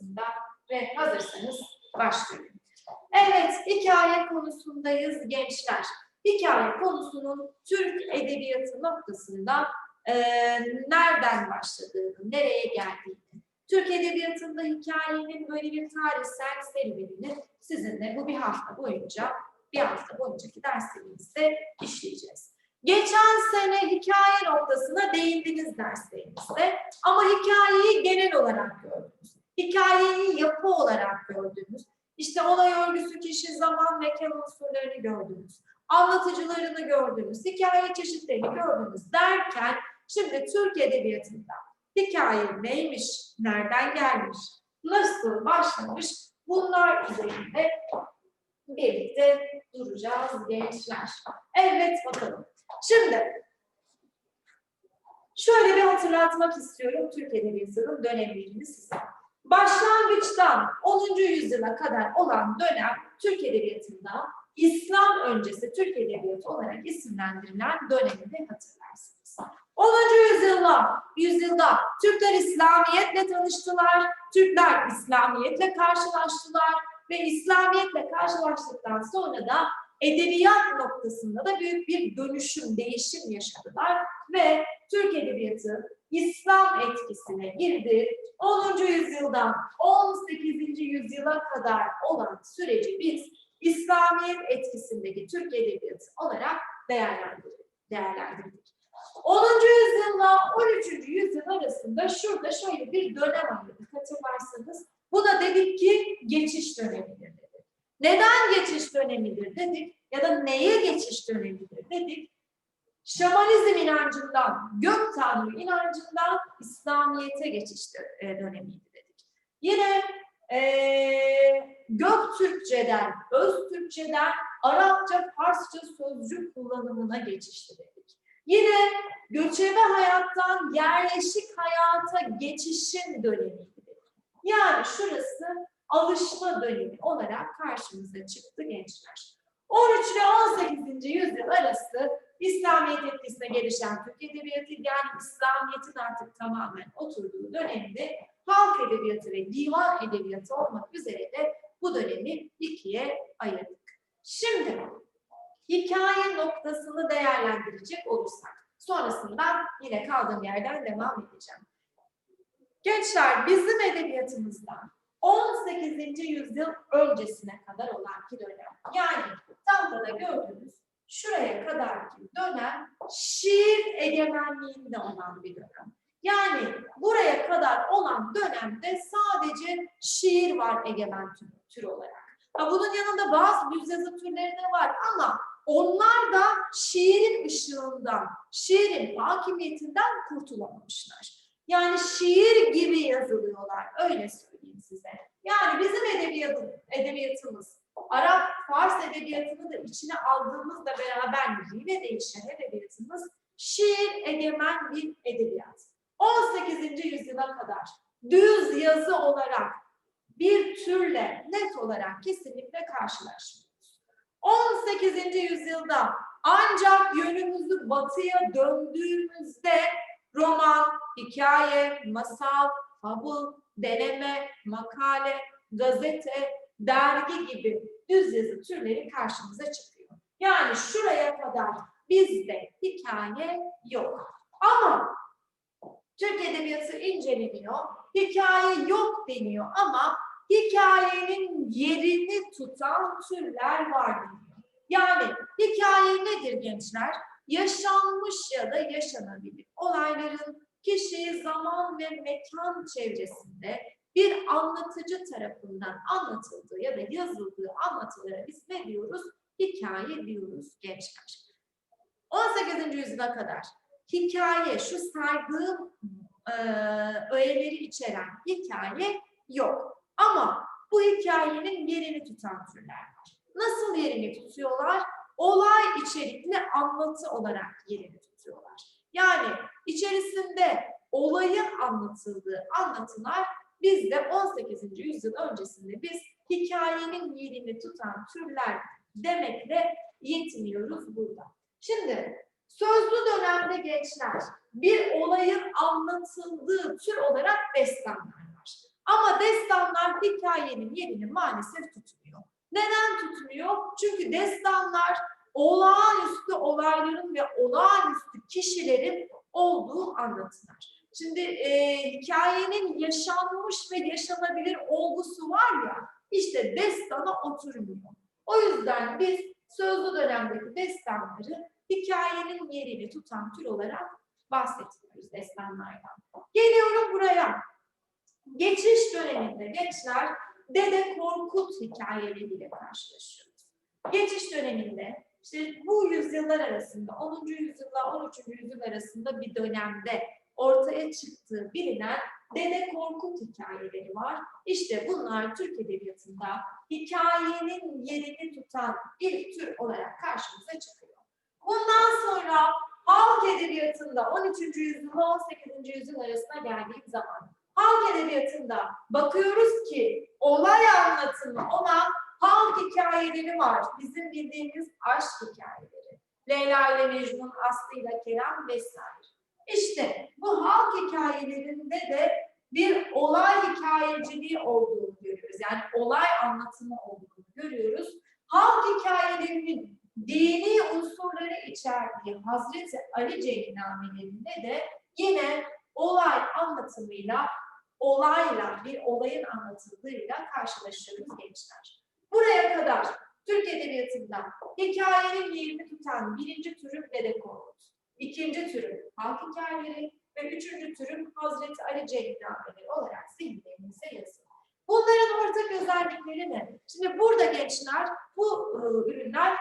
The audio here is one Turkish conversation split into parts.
noktasında ve hazırsanız başlıyorum. Evet, hikaye konusundayız gençler. Hikaye konusunun Türk edebiyatı noktasında eee, nereden başladığını, nereye geldiğini, Türk edebiyatında hikayenin böyle bir tarihsel serüvenini sizinle bu bir hafta boyunca, bir hafta boyuncaki derslerimizde işleyeceğiz. Geçen sene hikaye noktasına değindiniz derslerinizde ama hikayeyi genel olarak gördünüz. Hikayeyi yapı olarak gördünüz. İşte olay örgüsü, kişi, zaman, mekan unsurlarını gördünüz. Anlatıcılarını gördünüz, hikaye çeşitlerini gördünüz derken şimdi Türk Edebiyatı'nda hikaye neymiş, nereden gelmiş, nasıl başlamış bunlar üzerinde birlikte duracağız gençler. Evet bakalım. Şimdi şöyle bir hatırlatmak istiyorum Türk Edebiyatı'nın dönemlerini size. Başlangıçtan 10. yüzyıla kadar olan dönem Türk Edebiyatı'nda İslam öncesi Türk Edebiyatı olarak isimlendirilen dönemi hatırlarsınız. 10. yüzyılda, yüzyılda Türkler İslamiyetle tanıştılar, Türkler İslamiyetle karşılaştılar ve İslamiyetle karşılaştıktan sonra da edebiyat noktasında da büyük bir dönüşüm, değişim yaşadılar ve Türk Edebiyatı İslam etkisine girdi. 10. yüzyıldan 18. yüzyıla kadar olan süreci biz İslamiyet etkisindeki Türk Edebiyatı olarak değerlendirdik. değerlendirdik. 10. yüzyılla 13. yüzyıl arasında şurada şöyle bir dönem ayırdık hatırlarsanız. Buna dedik ki geçiş dönemidir dedik. Neden geçiş dönemidir dedik ya da neye geçiş dönemidir dedik. Şamanizm inancından, gök tanrı inancından İslamiyet'e geçiş e, dönemiydi dedik. Yine eee Göktürkçeden, Öztürkçeden Arapça, Farsça sözcük kullanımına geçişti dedik. Yine göçebe hayattan yerleşik hayata geçişin dönemiydi dedik. Yani şurası alışma dönemi olarak karşımıza çıktı gençler. 13 ile 18. yüzyıl arası İslamiyet etkisine gelişen Türk Edebiyatı yani İslamiyet'in artık tamamen oturduğu dönemde halk edebiyatı ve divan edebiyatı olmak üzere de bu dönemi ikiye ayırdık. Şimdi hikaye noktasını değerlendirecek olursak sonrasında yine kaldığım yerden devam edeceğim. Gençler bizim edebiyatımızda 18. yüzyıl öncesine kadar olan ki dönem yani tahtada gördüğünüz şuraya kadarki dönem şiir egemenliğinde olan bir dönem. Yani buraya kadar olan dönemde sadece şiir var egemen tür, tür olarak. Ha, bunun yanında bazı düz yazı türleri de var ama onlar da şiirin ışığından, şiirin hakimiyetinden kurtulamamışlar. Yani şiir gibi yazılıyorlar, öyle söyleyeyim size. Yani bizim edebiyatı, edebiyatımız, Arap, Fars edebiyatını da içine aldığımızla beraber yine değişen edebiyatımız şiir egemen bir edebiyat. 18. yüzyıla kadar düz yazı olarak bir türle net olarak kesinlikle karşılaşmıyoruz. 18. yüzyılda ancak yönümüzü batıya döndüğümüzde roman, hikaye, masal, fabul, deneme, makale, gazete, dergi gibi düz yazı türleri karşımıza çıkıyor. Yani şuraya kadar bizde hikaye yok. Ama Türk Edebiyatı inceleniyor, hikaye yok deniyor ama hikayenin yerini tutan türler var deniyor. Yani hikaye nedir gençler? Yaşanmış ya da yaşanabilir olayların kişi, zaman ve mekan çevresinde bir anlatıcı tarafından anlatıldığı ya da yazıldığı anlatılara biz ne diyoruz? Hikaye diyoruz gençler. 18. yüzyıla kadar hikaye, şu saydığım e, öğeleri içeren hikaye yok. Ama bu hikayenin yerini tutan türler var. Nasıl yerini tutuyorlar? Olay içerikli anlatı olarak yerini tutuyorlar. Yani içerisinde olayın anlatıldığı anlatılar bizde 18. yüzyıl öncesinde biz hikayenin yerini tutan türler demekle yetmiyoruz burada. Şimdi sözlü dönemde gençler bir olayın anlatıldığı tür olarak destanlar var. Ama destanlar hikayenin yerini maalesef tutmuyor. Neden tutmuyor? Çünkü destanlar olağanüstü olayların ve olağanüstü kişilerin olduğu anlatılar. Şimdi e, hikayenin yaşanmış ve yaşanabilir olgusu var ya, işte destana oturmuyor. O yüzden biz sözlü dönemdeki destanları hikayenin yerini tutan tür olarak bahsetmiyoruz destanlardan. Geliyorum buraya. Geçiş döneminde gençler Dede Korkut hikayeleriyle karşılaşıyoruz. Geçiş döneminde işte bu yüzyıllar arasında 10. yüzyılla 13. yüzyıl arasında bir dönemde ortaya çıktığı bilinen Dede Korkut hikayeleri var. İşte bunlar Türk Edebiyatı'nda hikayenin yerini tutan ilk tür olarak karşımıza çıkıyor. Bundan sonra halk edebiyatında 13. yüzyıla 18. yüzyıl arasına geldiğim zaman halk edebiyatında bakıyoruz ki olay anlatımı olan halk hikayeleri var. Bizim bildiğimiz aşk hikayeleri. Leyla ile Mecnun, Aslı ile Kerem vesaire. İşte bu halk hikayelerinde de bir olay hikayeciliği olduğunu görüyoruz. Yani olay anlatımı olduğunu görüyoruz. Halk hikayelerinin dini unsurları içerdiği Hazreti Ali Ceyhinamelerinde de yine olay anlatımıyla, olayla, bir olayın anlatıldığıyla karşılaşıyoruz gençler. Buraya kadar Türk Edebiyatı'nda hikayenin yerini tutan birinci türüm Dede ikinci türüm halk hikayeleri ve üçüncü türüm Hazreti Ali Ceyhinameleri olarak zihinlerinize yazın. Bunların ortak özellikleri ne? Şimdi burada gençler bu ıı, ürünler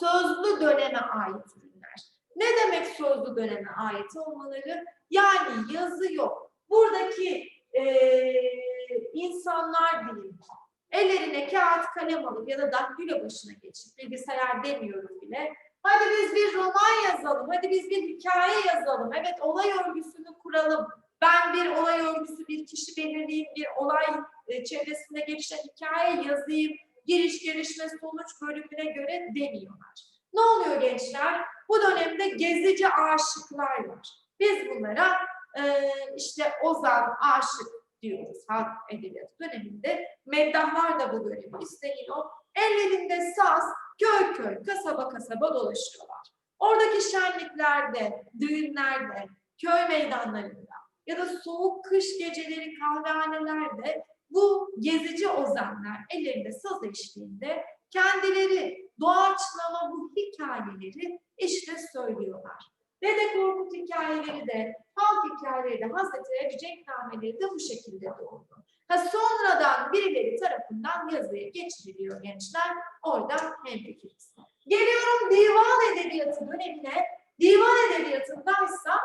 sözlü döneme ait ürünler. Ne demek sözlü döneme ait olmaları? Yani yazı yok. Buradaki eee, insanlar diyeyim, ellerine kağıt kalem alıp ya da daktilo başına geçip bilgisayar demiyorum bile. Hadi biz bir roman yazalım, hadi biz bir hikaye yazalım. Evet olay örgüsünü kuralım. Ben bir olay örgüsü, bir kişi belirleyeyim, bir olay e, çevresinde gelişen hikaye yazayım. Giriş, gelişme, sonuç bölümüne göre demiyorlar. Ne oluyor gençler? Bu dönemde gezici aşıklar var. Biz bunlara e, işte Ozan, aşık diyoruz halk edebiyatı döneminde. Meddahlar da bu dönemi isteniyor. Ellerinde saz, köy köy, kasaba kasaba dolaşıyorlar. Oradaki şenliklerde, düğünlerde, köy meydanlarında ya da soğuk kış geceleri kahvehanelerde bu gezici ozanlar ellerinde saz eşliğinde kendileri doğaçlama bu hikayeleri işte söylüyorlar. Dede Korkut hikayeleri de, halk hikayeleri de, Hazreti Ali Cenknameleri de bu şekilde doğdu. Ha sonradan birileri tarafından yazıya geçiriliyor gençler. Orada hemfikiriz. Geliyorum divan edebiyatı dönemine. Divan edebiyatındaysa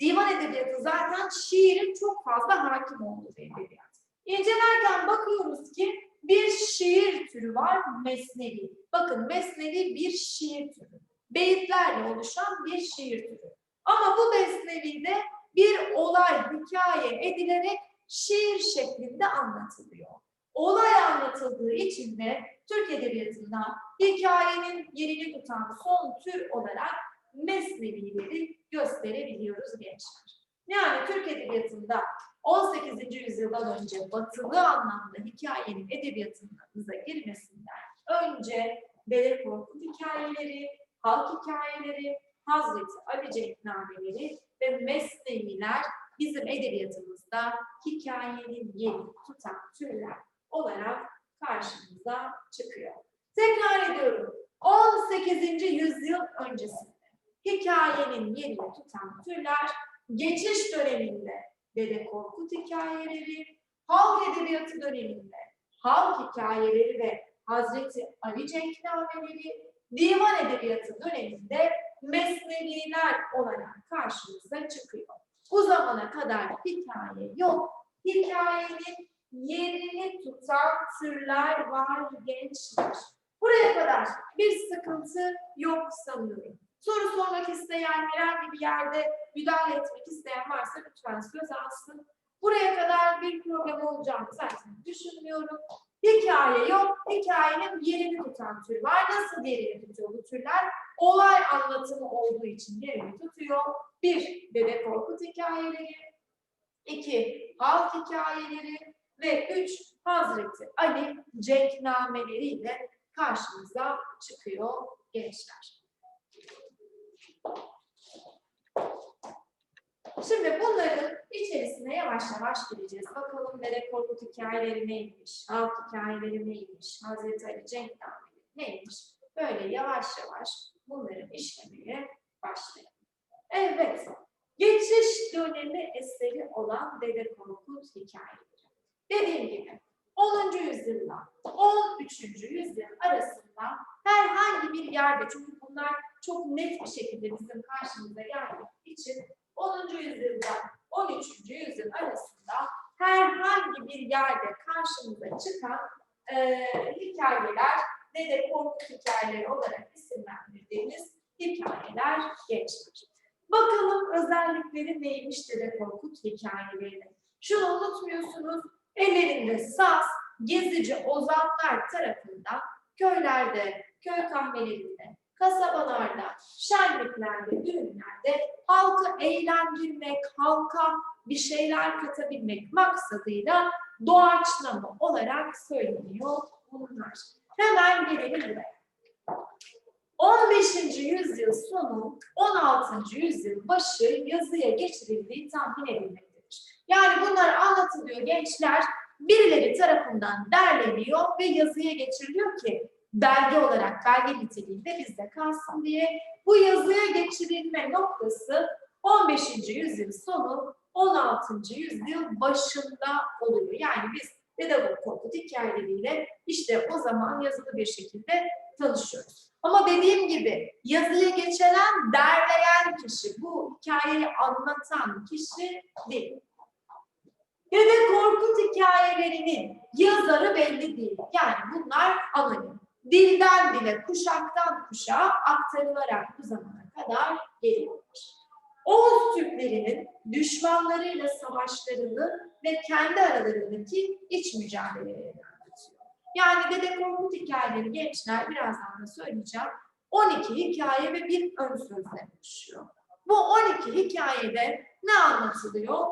divan edebiyatı zaten şiirin çok fazla hakim olduğu bir edebiyat. İncelerken bakıyoruz ki bir şiir türü var mesnevi. Bakın mesnevi bir şiir türü. Beyitlerle oluşan bir şiir türü. Ama bu mesnevide bir olay hikaye edilerek şiir şeklinde anlatılıyor. Olay anlatıldığı için de Türk Edebiyatı'nda hikayenin yerini tutan son tür olarak mesnevileri gösterebiliyoruz gençler. Yani Türk Edebiyatı'nda 18. yüzyıldan önce batılı anlamda hikayenin edebiyatımıza girmesinden önce Dede Korkut hikayeleri, halk hikayeleri, Hazreti Ali Cenknameleri ve Mesneviler bizim edebiyatımızda hikayenin yerini tutan türler olarak karşımıza çıkıyor. Tekrar ediyorum. 18. yüzyıl öncesinde hikayenin yerini tutan türler geçiş döneminde Dede Korkut hikayeleri, halk edebiyatı döneminde halk hikayeleri ve Hazreti Ali Cenknameleri, divan edebiyatı döneminde mesneviler olarak karşımıza çıkıyor. Bu zamana kadar hikaye yok. Hikayenin yerini tutan türler var gençler. Buraya kadar bir sıkıntı yok sanıyorum. Soru sormak isteyen, herhangi bir yerde müdahale etmek isteyen varsa lütfen söz alsın. Buraya kadar bir problem olacağını zaten düşünmüyorum. Hikaye yok. Hikayenin yerini tutan tür var. Nasıl yerini tutuyor bu türler? Olay anlatımı olduğu için yerini tutuyor. Bir, Dede Korkut hikayeleri. iki halk hikayeleri. ve 3 Hazreti Ali cenknameleriyle karşımıza çıkıyor gençler. Şimdi bunların içerisine yavaş yavaş gireceğiz. Bakalım Dede Korkut hikayeleri neymiş, halk hikayeleri neymiş, Hazreti Ali cenknameleri neymiş? Böyle yavaş yavaş bunları işlemeye başlayalım. Evet, geçiş dönemi eseri olan Dede Korkut hikayeleri. Dediğim gibi 10. yüzyılla 13. yüzyıl arasında herhangi bir yerde çünkü bunlar çok net bir şekilde bizim karşımıza geldiği için 10. yüzyılda 13. yüzyıl arasında herhangi bir yerde karşımıza çıkan e, hikayeler Dede Korkut hikayeleri olarak isimlendirdiğimiz hikayeler geçmiş. Bakalım özellikleri neymiş Dede Korkut hikayelerinin. Şunu unutmuyorsunuz, ellerinde saz, gezici ozanlar tarafından köylerde, köy kahvelerinde, kasabalarda, şenliklerde, düğünlerde halkı eğlendirmek, halka bir şeyler katabilmek maksadıyla doğaçlama olarak söyleniyor bunlar. Hemen gelelim buraya. 15. yüzyıl sonu, 16. yüzyıl başı yazıya geçirildiği tahmin edilmektedir. Yani bunlar anlatılıyor gençler, birileri tarafından derleniyor ve yazıya geçiriliyor ki belge olarak, belge niteliğinde bizde kalsın diye. Bu yazıya geçirilme noktası 15. yüzyıl sonu, 16. yüzyıl başında oluyor. Yani biz Dede Korkut hikayeleriyle işte o zaman yazılı bir şekilde tanışıyoruz. Ama dediğim gibi yazıya geçiren, derleyen kişi, bu hikayeyi anlatan kişi değil. Dede Korkut hikayelerinin yazarı belli değil. Yani bunlar anonim. Dilden dile, kuşaktan kuşağa aktarılarak bu zamana kadar geliyorlar. Oğuz Türklerinin düşmanlarıyla savaşlarını ve kendi aralarındaki iç mücadelelerini. Yani Dede Korkut hikayeleri gençler birazdan da söyleyeceğim. 12 hikaye ve bir ön sözle oluşuyor. Bu 12 hikayede ne anlatılıyor?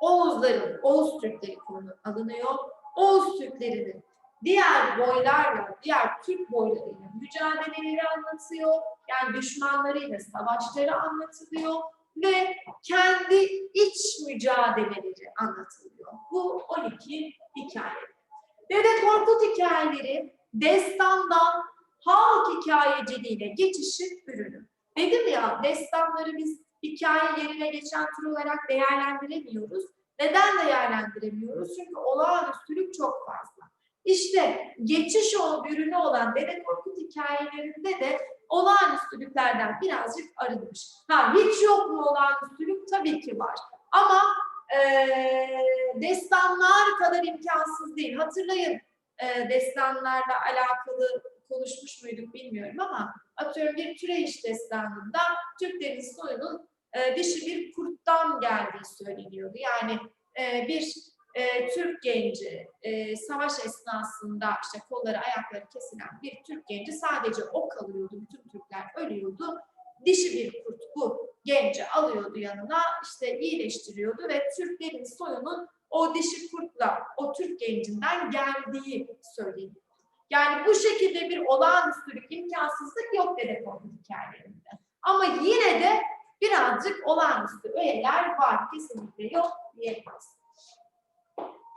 Oğuzların, Oğuz Türkleri konu alınıyor. Oğuz Türklerinin diğer boylarla, diğer Türk boylarıyla mücadeleleri anlatıyor. Yani düşmanlarıyla savaşları anlatılıyor ve kendi iç mücadeleleri anlatılıyor. Bu 12 hikaye. Dede Korkut hikayeleri destandan halk hikayeciliğine geçişin ürünü. Dedim ya destanları biz hikaye yerine geçen tür olarak değerlendiremiyoruz. Neden değerlendiremiyoruz? Çünkü olağanüstülük çok fazla. İşte geçiş o ürünü olan Dede Korkut hikayelerinde de olağanüstülüklerden birazcık arınmış. Ha hiç yok mu olağanüstülük? Tabii ki var. Ama eee destanlar kadar imkansız değil. Hatırlayın eee destanlarla alakalı konuşmuş muyduk bilmiyorum ama atıyorum bir Türeyiş destanında Türklerin soyunun e, dişi bir kurttan geldiği söyleniyordu. Yani e, bir e, Türk genci e, savaş esnasında işte kolları ayakları kesilen bir Türk genci sadece o kalıyordu. Bütün Türkler ölüyordu. Dişi bir kurt bu genci alıyordu yanına işte iyileştiriyordu ve Türklerin soyunun o dişi kurtla o Türk gencinden geldiği söyleniyor. Yani bu şekilde bir olağanüstülük, imkansızlık yok Dede Korkut hikayelerinde. Ama yine de birazcık olağanüstü öğeler var. Kesinlikle yok diyemeyiz.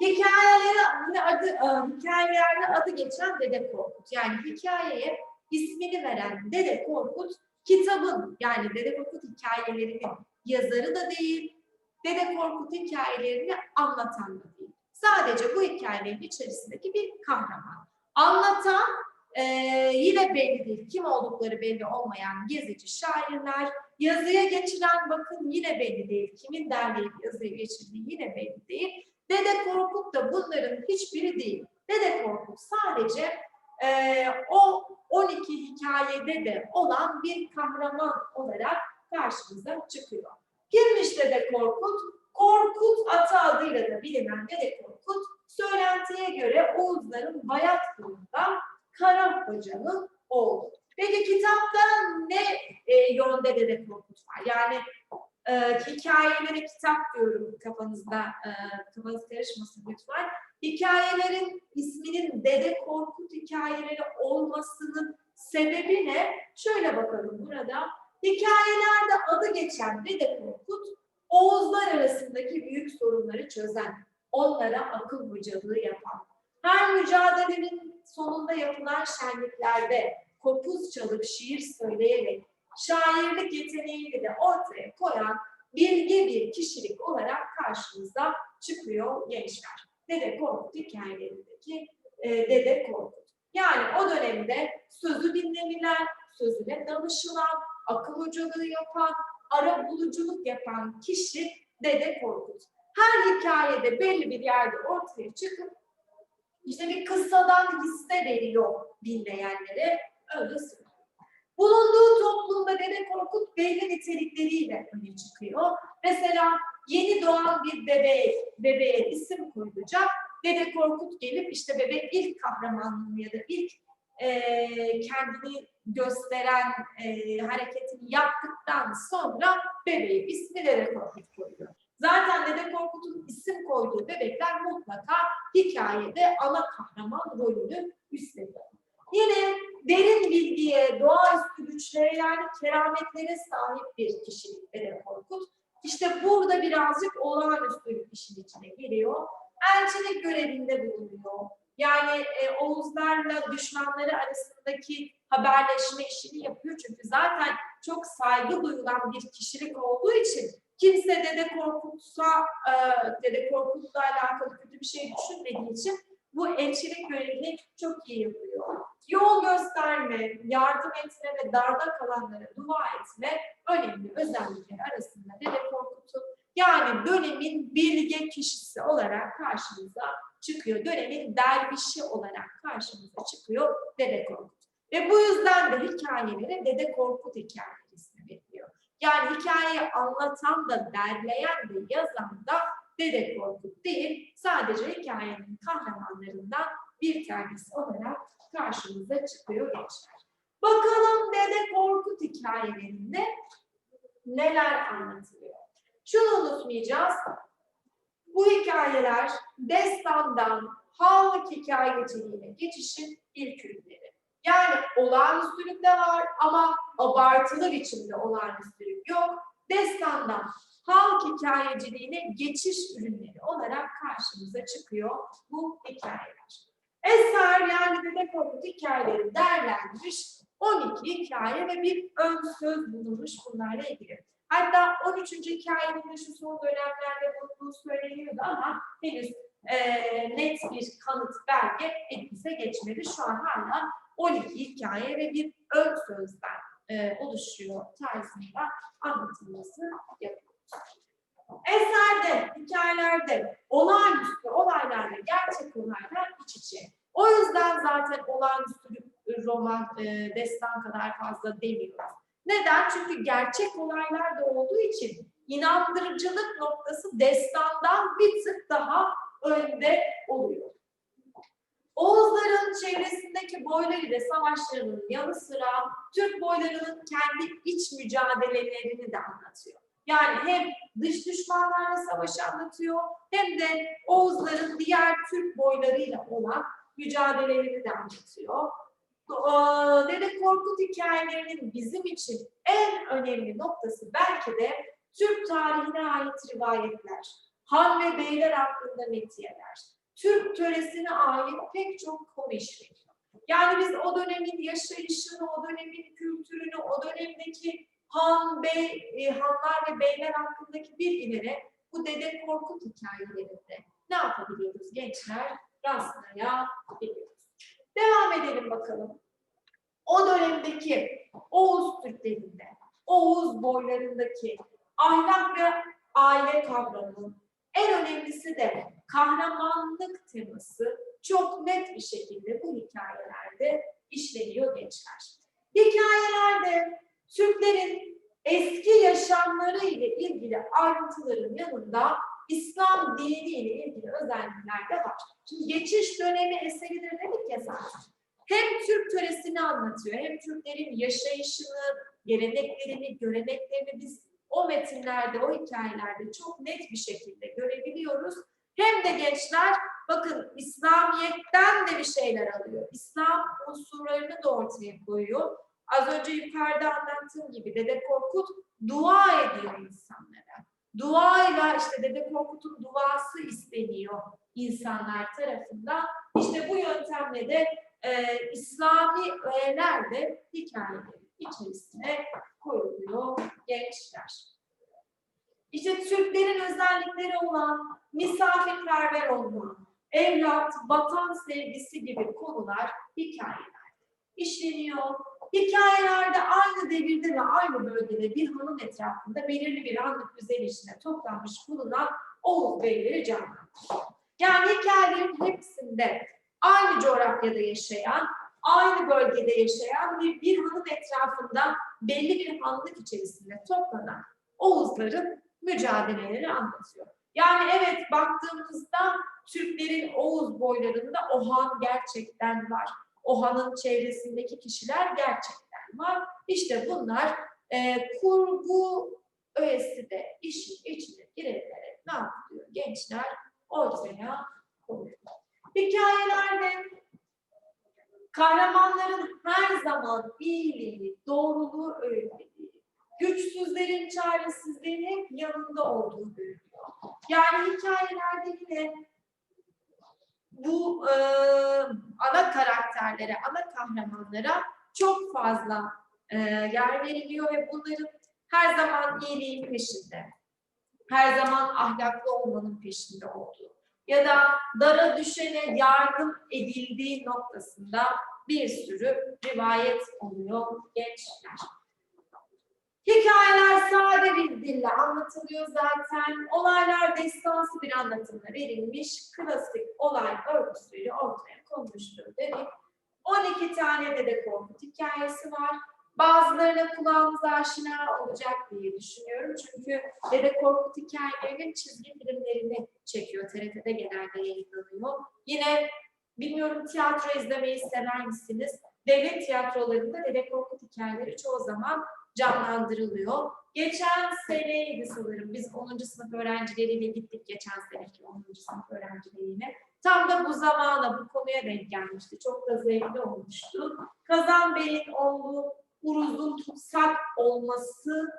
Hikayeleri adı, e, hikayelerde adı geçen Dede Korkut. Yani hikayeye ismini veren Dede Korkut kitabın yani Dede Korkut hikayelerinin yazarı da değil, Dede Korkut hikayelerini anlatan da değil. Sadece bu hikayelerin içerisindeki bir kahraman. Anlatan e, yine belli değil. Kim oldukları belli olmayan gezici şairler. Yazıya geçiren bakın yine belli değil. Kimin derleyip yazıya geçirdiği yine belli değil. Dede Korkut da bunların hiçbiri değil. Dede Korkut sadece e, o 12 hikayede de olan bir kahraman olarak karşımıza çıkıyor. Kimmiş Dede Korkut? Korkut atı adıyla da bilinen Dede Korkut, söylentiye göre Oğuzların Bayat kılından Kara Hoca'nın oğlu. Peki kitapta ne e, yönde Dede Korkut var? Yani e, hikayelere kitap diyorum kafanızda, e, kafanız karışmasın lütfen. Hikayelerin isminin Dede Korkut hikayeleri olmasının sebebi ne? Şöyle bakalım burada. Hikayelerde adı geçen Dede Korkut, Oğuzlar arasındaki büyük sorunları çözen, onlara akıl hocalığı yapan, her mücadelenin sonunda yapılan şenliklerde kopuz çalıp şiir söyleyerek şairlik yeteneğini de ortaya koyan bilge bir kişilik olarak karşımıza çıkıyor gençler. Dede Korkut hikayelerindeki e, Dede Korkut. Yani o dönemde sözü dinlenilen, sözüne danışılan, akıl hocalığı yapan, ara buluculuk yapan kişi Dede Korkut. Her hikayede belli bir yerde ortaya çıkıp işte bir kıssadan hisse veriyor dinleyenlere öyle. Bulunduğu toplumda Dede Korkut belli nitelikleriyle öne çıkıyor. Mesela yeni doğan bir bebeğe, bebeğe isim koyulacak. Dede Korkut gelip işte bebek ilk kahramanlığını ya da ilk eee, kendini gösteren eee, hareketini yaptıktan sonra bebeğe ismi Dede Korkut koyuyor. Zaten Dede Korkut'un isim koyduğu bebekler mutlaka hikayede ana kahraman rolünü üstleniyor. Yine derin bilgiye, doğaüstü güçlere yani kerametlere sahip bir kişilik Dede Korkut. İşte burada birazcık olağanüstülük işin içine giriyor. Elçilik görevinde bulunuyor. Yani e, Oğuzlarla düşmanları arasındaki haberleşme işini yapıyor. Çünkü zaten çok saygı duyulan bir kişilik olduğu için kimse Dede Korkut'a, e, Dede Korkut'la alakalı kötü bir şey düşünmediği için bu elçilik görevini çok iyi yapıyor. Yol gösterme, yardım etme ve darda kalanlara dua etme önemli özellikler arasında Dede Korkut'un yani dönemin bilge kişisi olarak karşımıza çıkıyor. Dönemin dervişi olarak karşımıza çıkıyor Dede Korkut. Ve bu yüzden de hikayelere Dede Korkut hikayeleri ismi. Yani hikayeyi anlatan da, derleyen de, yazan da Dede Korkut değil, sadece hikayenin kahramanlarından bir tanesi olarak karşımıza çıkıyor gençler. Bakalım Dede Korkut hikayelerinde neler anlatılıyor? Şunu unutmayacağız. Bu hikayeler destandan halk hikayeciliğine geçişin ilk ürünleri. Yani olağanüstülük de var ama abartılı biçimde olağanüstülük yok. Destandan halk hikayeciliğine geçiş ürünleri olarak karşımıza çıkıyor bu hikayeler. Eser yani Dede Korkut hikayeleri derlenmiş 12 hikaye ve bir ön söz bulunmuş bunlarla ilgili. Hatta 13. hikayenin de şu son dönemlerde bulunduğu söyleniyordu ama henüz eee, net bir kanıt belge elimize geçmedi. Şu an hala 12 hikaye ve bir ön sözden eee, oluşuyor tarzında anlatılması yapıyoruz. Eserde, hikayelerde olağanüstü olaylarla gerçek olaylar iç içe. O yüzden zaten olağanüstü roman, e, destan kadar fazla demiyoruz. Neden? Çünkü gerçek olaylar da olduğu için inandırıcılık noktası destandan bir tık daha önde oluyor. Oğuzların çevresindeki boylar ile savaşlarının yanı sıra Türk boylarının kendi iç mücadelelerini de anlatıyor. Yani hem dış düşmanlarla savaşı anlatıyor hem de Oğuzların diğer Türk boylarıyla olan mücadelelerini de anlatıyor. Dede Korkut hikayelerinin bizim için en önemli noktası belki de Türk tarihine ait rivayetler, han ve beyler hakkında metiyeler, Türk töresine ait pek çok işleniyor. Yani biz o dönemin yaşayışını, o dönemin kültürünü, o dönemdeki han, bey, e, hanlar ve beyler hakkındaki bilgileri bu Dede Korkut hikayelerinde ne yapabiliyoruz gençler? Rastlayabiliyoruz. Devam edelim bakalım. O dönemdeki Oğuz Türklerinde, Oğuz boylarındaki ahlak ve aile kavramı, en önemlisi de kahramanlık teması çok net bir şekilde bu hikayelerde işleniyor gençler. Hikayelerde Türklerin eski yaşamları ile ilgili ayrıntıların yanında İslam dini ile ilgili özellikler de var. Şimdi geçiş dönemi eseridir dedik ya zaten. Hem Türk töresini anlatıyor, hem Türklerin yaşayışını, geleneklerini, göreneklerini biz o metinlerde, o hikayelerde çok net bir şekilde görebiliyoruz. Hem de gençler bakın İslamiyet'ten de bir şeyler alıyor. İslam unsurlarını da ortaya koyuyor. Az önce yukarıda anlattığım gibi Dede Korkut dua ediyor insanlara. Duayla işte Dede Korkut'un duası isteniyor insanlar tarafından. İşte bu yöntemle de e, İslami öğeler de hikayelerin içerisine koyuluyor gençler. İşte Türklerin özellikleri olan misafirperver olma, evlat, vatan sevgisi gibi konular hikayelerde işleniyor. Hikayelerde aynı devirde ve aynı bölgede bir hanım etrafında belirli bir anlık güzel işine toplanmış bulunan Oğuz beyleri canlandırıyor. Yani hikayelerin hepsinde aynı coğrafyada yaşayan, aynı bölgede yaşayan bir, bir hanım etrafında belli bir hanlık içerisinde toplanan Oğuzların mücadeleleri anlatıyor. Yani evet baktığımızda Türklerin Oğuz boylarında o han gerçekten var. O hanın çevresindeki kişiler gerçekten var. İşte bunlar e, kurgu öğesi de işin içine girerek ne yapıyor gençler ortaya koyuyor. Hikayelerde kahramanların her zaman iyiliği, doğruluğu öğrendiği, güçsüzlerin çaresizliğin hep yanında olduğu görülüyor. Yani hikayelerde yine bu e, ana karakterlere, ana kahramanlara çok fazla e, yer veriliyor ve bunların her zaman iyiliğin peşinde, her zaman ahlaklı olmanın peşinde olduğu ya da dara düşene yardım edildiği noktasında bir sürü rivayet oluyor gençler. Hikayeler sade bir dille anlatılıyor zaten. Olaylar destansı bir anlatımla verilmiş. Klasik olay örgüsüyle ortaya konmuştur dedik. 12 tane Dede Korkut hikayesi var. Bazılarına kulağımız aşina olacak diye düşünüyorum. Çünkü Dede Korkut hikayelerinin çizgi filmlerini çekiyor. TRT'de genelde yayınlanıyor. Yine bilmiyorum tiyatro izlemeyi sever misiniz? Devlet tiyatrolarında Dede Korkut hikayeleri çoğu zaman canlandırılıyor. Geçen seneydi sanırım. Biz 10. sınıf öğrencileriyle gittik geçen seneki 10. sınıf öğrencileriyle. Tam da bu zamana, bu konuya denk gelmişti. Çok da zevkli olmuştu. Kazan Bey'in oğlu Uruz'un tutsak olması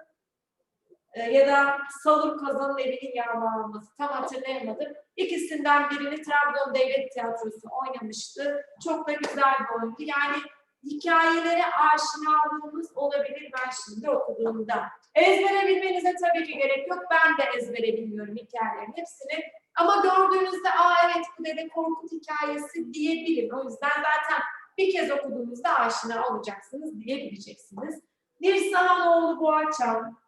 e, ya da Salur Kazan'ın evinin yağmalanması tam hatırlayamadım. İkisinden birini Trabzon Devlet Tiyatrosu oynamıştı. Çok da güzel bir oyundu. Yani hikayelere aşinalığımız olabilir ben şimdi okuduğumda. Ezbere bilmenize tabii ki gerek yok. Ben de ezbere bilmiyorum hikayelerin hepsini. Ama gördüğünüzde aa evet bu Dede Korkut hikayesi diyebilirim. O yüzden zaten bir kez okuduğunuzda aşina olacaksınız diyebileceksiniz. Nirsahanoğlu Boğaçan,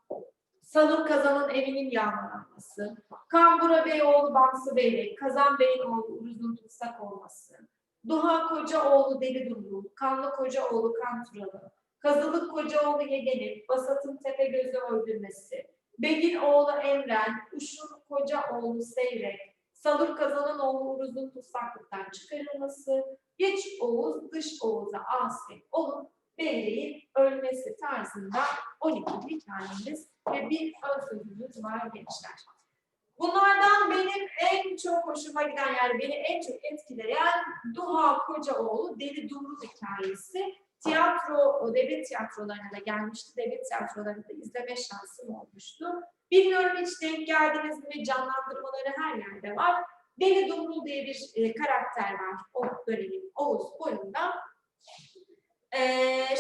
Salım Kazan'ın evinin yağmalanması, Kambura Beyoğlu Bamsı Beylek, Kazan Bey'in oğlu Uruz'un tutsak olması, Duha Kocaoğlu Deli Dumrul, Kanlı Kocaoğlu Kanturalı, Kazılık Kocaoğlu Yegenip, Basat'ın Tepegöz'ü öldürmesi, Begin oğlu Emren, Uşun Kocaoğlu Seyrek, Salur Kazan'ın oğlu Uruz'un tutsaklıktan çıkarılması, Geç Oğuz, Dış Oğuz'a asi olup Beyliğin ölmesi tarzında 12 hikayemiz ve bir ön sözümüz var gençler. Bunlardan benim en çok hoşuma giden yani beni en çok etkileyen Duha Kocaoğlu Deli Dumrul hikayesi. Tiyatro, devlet tiyatrolarına da gelmişti. Devlet tiyatrolarında izleme şansım olmuştu. Bilmiyorum hiç denk geldiniz mi? Canlandırmaları her yerde var. Deli Dumrul diye bir e, karakter var o dönemin Oğuz boyunda. E,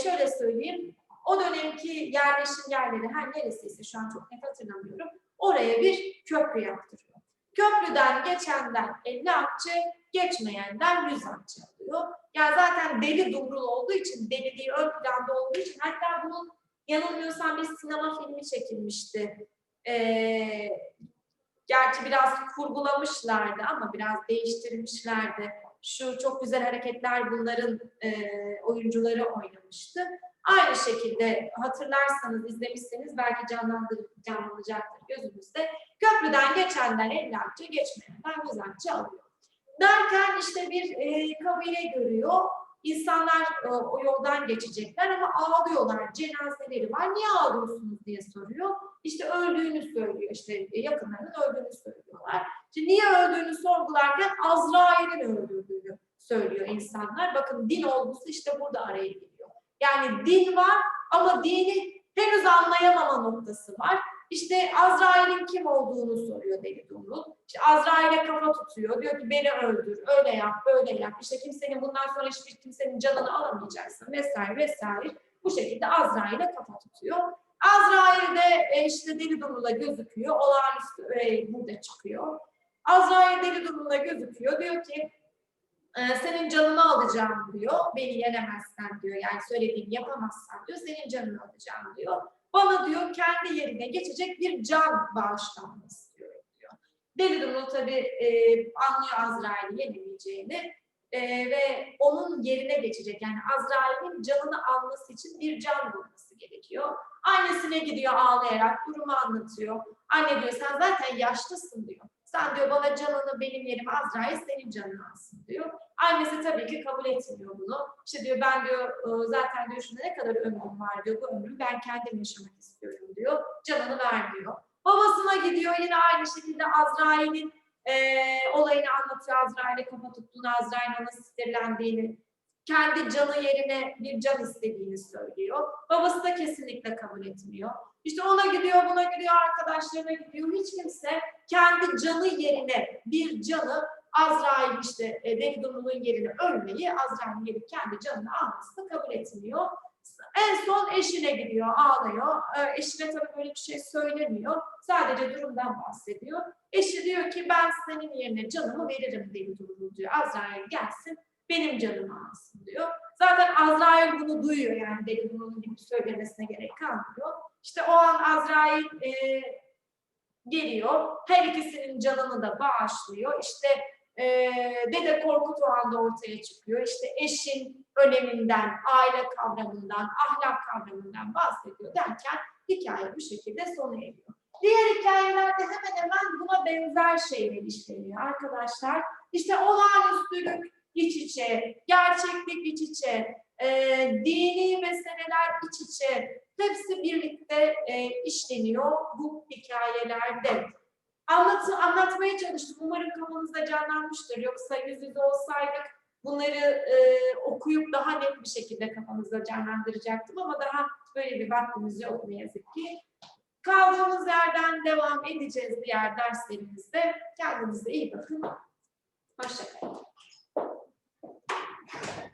şöyle söyleyeyim. O dönemki yerleşim yerleri her neresiyse şu an çok net hatırlamıyorum. Oraya bir köprü yaptırıyor. Köprüden geçenden 50 akçe, geçmeyenden 100 akçe alıyor. Yani zaten deli dumrul olduğu için, deliliği ön planda olduğu için hatta bunun yanılmıyorsam bir sinema filmi çekilmişti. Ee, gerçi biraz kurgulamışlardı ama biraz değiştirmişlerdi. Şu çok güzel hareketler bunların e, oyuncuları oynamıştı. Aynı şekilde hatırlarsanız, izlemişseniz belki canlandır, canlanacaktır gözünüzde. Köprüden geçenden 50 akçe, geçmeyenden 100 akçe alıyor. Derken işte bir e, kabile görüyor. İnsanlar e, o yoldan geçecekler ama ağlıyorlar. Cenazeleri var. Niye ağlıyorsunuz diye soruyor. İşte öldüğünü söylüyor. İşte yakınlarının öldüğünü söylüyorlar. İşte niye öldüğünü sorgularken Azrail'in öldürdüğünü söylüyor insanlar. Bakın din olgusu işte burada araya giriyor. Yani din var ama dini henüz anlayamama noktası var. İşte Azrail'in kim olduğunu soruyor Deli Dumrul. İşte Azrail'e kafa tutuyor. Diyor ki beni öldür, öyle yap, böyle yap. İşte kimsenin bundan sonra hiçbir kimsenin canını alamayacaksın vesaire vesaire. Bu şekilde Azrail'e kafa tutuyor. Azrail de e, işte Deli Dumrul'a gözüküyor. Olağanüstü e, burada çıkıyor. Azrail Deli Dumrul'a gözüküyor. Diyor ki e, senin canını alacağım diyor. Beni yenemezsen diyor. Yani söylediğimi yapamazsan diyor. Senin canını alacağım diyor. Bana diyor kendi yerine geçecek bir can bağışlanmak istiyorum diyor. Deli Dumrul tabii e, anlıyor Azrail'i yenemeyeceğini e, ve onun yerine geçecek. Yani Azrail'in canını alması için bir can bulması gerekiyor. Annesine gidiyor ağlayarak durumu anlatıyor. Anne diyor sen zaten yaşlısın diyor. Sen diyor bana canını benim yerime Azrail senin canını alsın diyor. Annesi tabii ki kabul etmiyor bunu. İşte diyor ben diyor e, zaten diyor şurada ne kadar ömrüm var diyor. Bu ömrü ben kendim yaşamak istiyorum diyor. Canını ver diyor. Babasına gidiyor yine aynı şekilde Azrail'in e, olayını anlatıyor. Azrail'e kafa tuttuğunu, Azrail'in ona sinirlendiğini, kendi canı yerine bir can istediğini söylüyor. Babası da kesinlikle kabul etmiyor. İşte ona gidiyor, buna gidiyor, arkadaşlarına gidiyor. Hiç kimse kendi canı yerine bir canı Azrail işte e, yerine ölmeyi, Azrail'in gelip kendi canını almasını kabul etmiyor. En son eşine gidiyor, ağlıyor. Ee, eşine tabii böyle bir şey söylemiyor. Sadece durumdan bahsediyor. Eşi diyor ki ben senin yerine canımı veririm Dumrul diyor. Azrail gelsin benim canımı alsın diyor. Zaten Azrail bunu duyuyor yani Deli Dumrul'un gibi söylemesine gerek kalmıyor. İşte o an Azrail e, geliyor. Her ikisinin canını da bağışlıyor. İşte e, Dede Korkut o anda ortaya çıkıyor. İşte eşin öneminden, aile kavramından, ahlak kavramından bahsediyor derken hikaye bu şekilde sona eriyor. Diğer hikayelerde hemen hemen buna benzer şeyler işleniyor arkadaşlar. İşte olağanüstülük iç içe, gerçeklik iç içe, e, dini meseleler iç içe, hepsi birlikte e, işleniyor bu hikayelerde. Anlatı, anlatmaya çalıştım. Umarım kafanızda canlanmıştır. Yoksa yüz yüze olsaydık bunları e, okuyup daha net bir şekilde kafanızda canlandıracaktım ama daha böyle bir vaktimiz yok ne yazık ki. Kaldığımız yerden devam edeceğiz diğer derslerimizde. Kendinize iyi bakın. Hoşçakalın. Thank you.